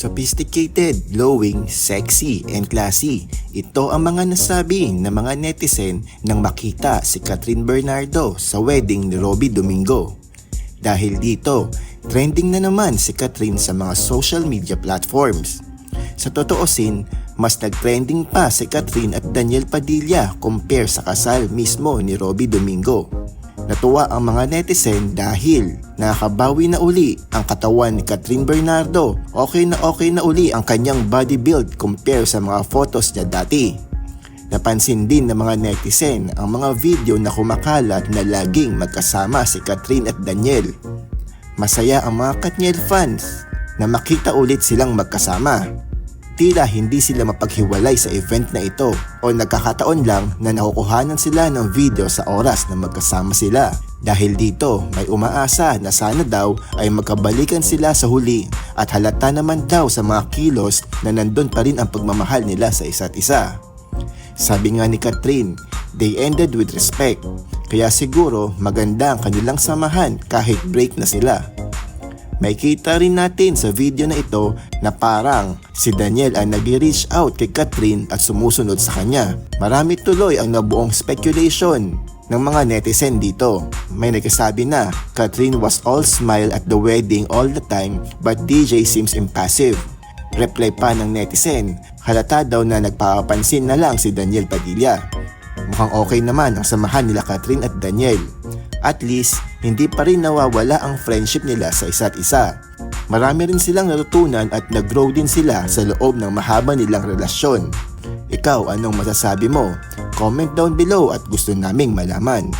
Sophisticated, glowing, sexy, and classy. Ito ang mga nasabi ng mga netizen nang makita si Catherine Bernardo sa wedding ni Robbie Domingo. Dahil dito, trending na naman si Catherine sa mga social media platforms. Sa totoosin, mas nag-trending pa si Catherine at Daniel Padilla compare sa kasal mismo ni Robbie Domingo. Natuwa ang mga netizen dahil nakakabawi na uli ang katawan ni Catherine Bernardo. Okay na okay na uli ang kanyang body build compare sa mga photos niya dati. Napansin din ng mga netizen ang mga video na kumakalat na laging magkasama si Catherine at Daniel. Masaya ang mga Katniel fans na makita ulit silang magkasama. Tila hindi sila mapaghiwalay sa event na ito o nagkakataon lang na nakukuhanan sila ng video sa oras na magkasama sila. Dahil dito, may umaasa na sana daw ay magkabalikan sila sa huli at halata naman daw sa mga kilos na nandun pa rin ang pagmamahal nila sa isa't isa. Sabi nga ni Catherine, they ended with respect. Kaya siguro maganda ang kanilang samahan kahit break na sila. May kita rin natin sa video na ito na parang si Daniel ang nag-reach out kay Catherine at sumusunod sa kanya. Marami tuloy ang nabuong speculation ng mga netizen dito. May nagsasabi na Catherine was all smile at the wedding all the time but DJ seems impassive. Reply pa ng netizen, halata daw na nagpapapansin na lang si Daniel Padilla. Mukhang okay naman ang samahan nila Catherine at Daniel. At least, hindi pa rin nawawala ang friendship nila sa isa't isa. Marami rin silang natutunan at nag-grow din sila sa loob ng mahaba nilang relasyon. Ikaw, anong masasabi mo? Comment down below at gusto naming malaman.